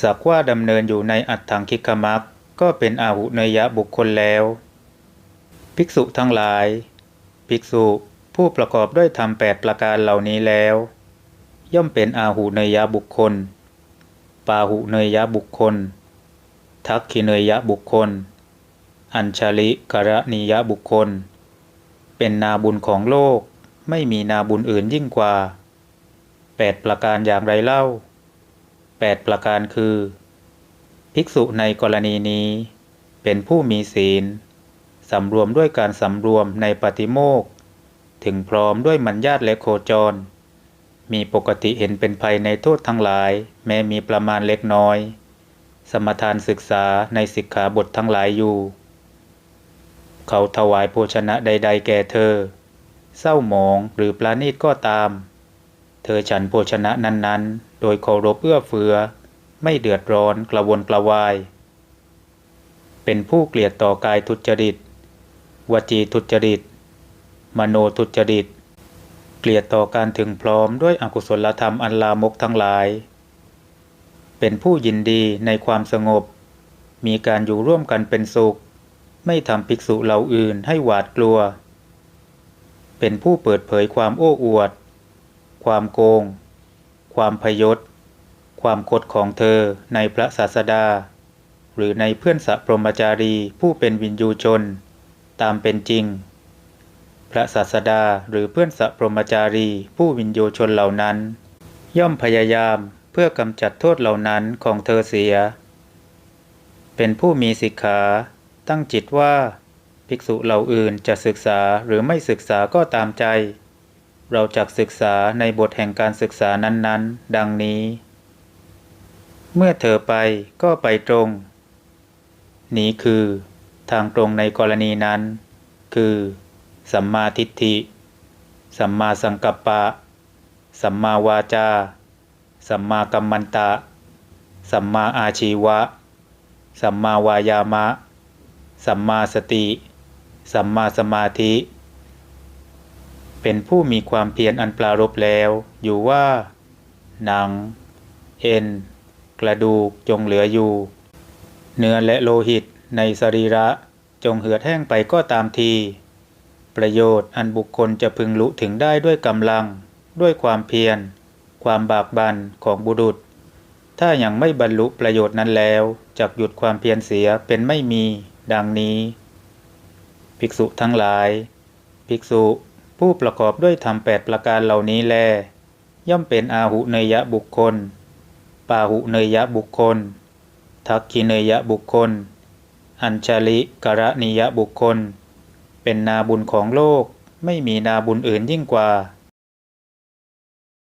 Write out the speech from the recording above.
สักว่าดำเนินอยู่ในอัตถังคิกมักก็เป็นอาหุเนยยะบุคคลแล้ว ภิกษุทั้งหลาย ภิกษุผู้ประกอบด้วยธรรมแปดประการเหล่านี้แล้ว ย่อมเป็นอาหุเนยยะบุคคล ปาหุเนยยะบุคคล ทักขิเนยยะบุคคล อัญชลิกรณียะบุคคล เป็นนาบุญของโลกไม่มีนาบุญอื่นยิ่งกว่าแปดประการอย่างไรเล่า แปดประการคือ ภิกษุในกรณีนี้ เป็นผู้มีศีลสำรวมด้วยการสำรวมในปฏิโมกข์ถึงพร้อมด้วยมัญญาตและโคจร มีปกติเห็นเป็นภัยในโทษทั้งหลาย แม้มีประมาณเล็กน้อย สมทานศึกษาในสิกขาบททั้งหลายอยู่ เขาถวายโภชนะใด ๆ แก่เธอ เศร้าหมองหรือปลาณีตก็ตาม เธอฉันโภชนะนั้นๆ โดยเคารพเอื้อเฟื้อไม่เดือดร้อนกระวนกระวาย เป็นผู้เกลียดต่อกายทุจริต วจีทุจริต มโนทุจริต เกลียดต่อการถึงพร้อมด้วยอกุศลธรรมอันลามกทั้งหลาย เป็นผู้ยินดีในความสงบ มีการอยู่ร่วมกันเป็นสุข ไม่ทำภิกษุเหล่าอื่นให้หวาดกลัว เป็นผู้เปิดเผยความโอ้อวด ความโกง ความพยศ ความคดของเธอในพระศาสดา หรือในเพื่อนสัพรมจารีผู้เป็นวินยูชน ตามเป็นจริง พระศาสดาหรือเพื่อนสัพรมจารีผู้วินยูชนเหล่านั้น ย่อมพยายามเพื่อกำจัดโทษเหล่านั้นของเธอเสีย เป็นผู้มีสิกขาตั้งจิตว่า ภิกษุเหล่าอื่นจะศึกษาหรือไม่ศึกษาก็ตามใจ เราจักศึกษาในบทแห่งการศึกษานั้นๆ ดังนี้ เมื่อเธอไปก็ไปตรง นี้คือทางตรงในกรณีนั้น คือ สัมมาทิฏฐิ สัมมาสังกัปปะ สัมมาวาจา สัมมากัมมันตะ สัมมาอาชีวะ สัมมาวายามะ สัมมาสติ สัมมาสมาธิ เป็นผู้มีความเพียรอันปรารบแล้ว อยู่ว่า หนัง เอ็น กระดูกจงเหลืออยู่ เนื้อและโลหิตในสรีระจงเหือดแห้งไปก็ตามที ประโยชน์อันบุคคลจะพึงรู้ถึงได้ด้วยกำลัง ด้วยความเพียร ความบากบั่นของบุรุษ ถ้ายัางไม่บรรลุประโยชน์นั้นแล้วจักหยุดความเพียรเสียเป็นไม่มี ดังนี้ ภิกษุทั้งหลาย ภิกษุ ผู้ประกอบด้วยธรรมแปดประการเหล่านี้แล ย่อมเป็นอาหุเนยะบุคคล ปาหุเนยะบุคคล ทักขิเนยะบุคคล อัญชลิกระนิยะบุคคล เป็นนาบุญของโลกไม่มีนาบุญอื่นยิ่งกว่า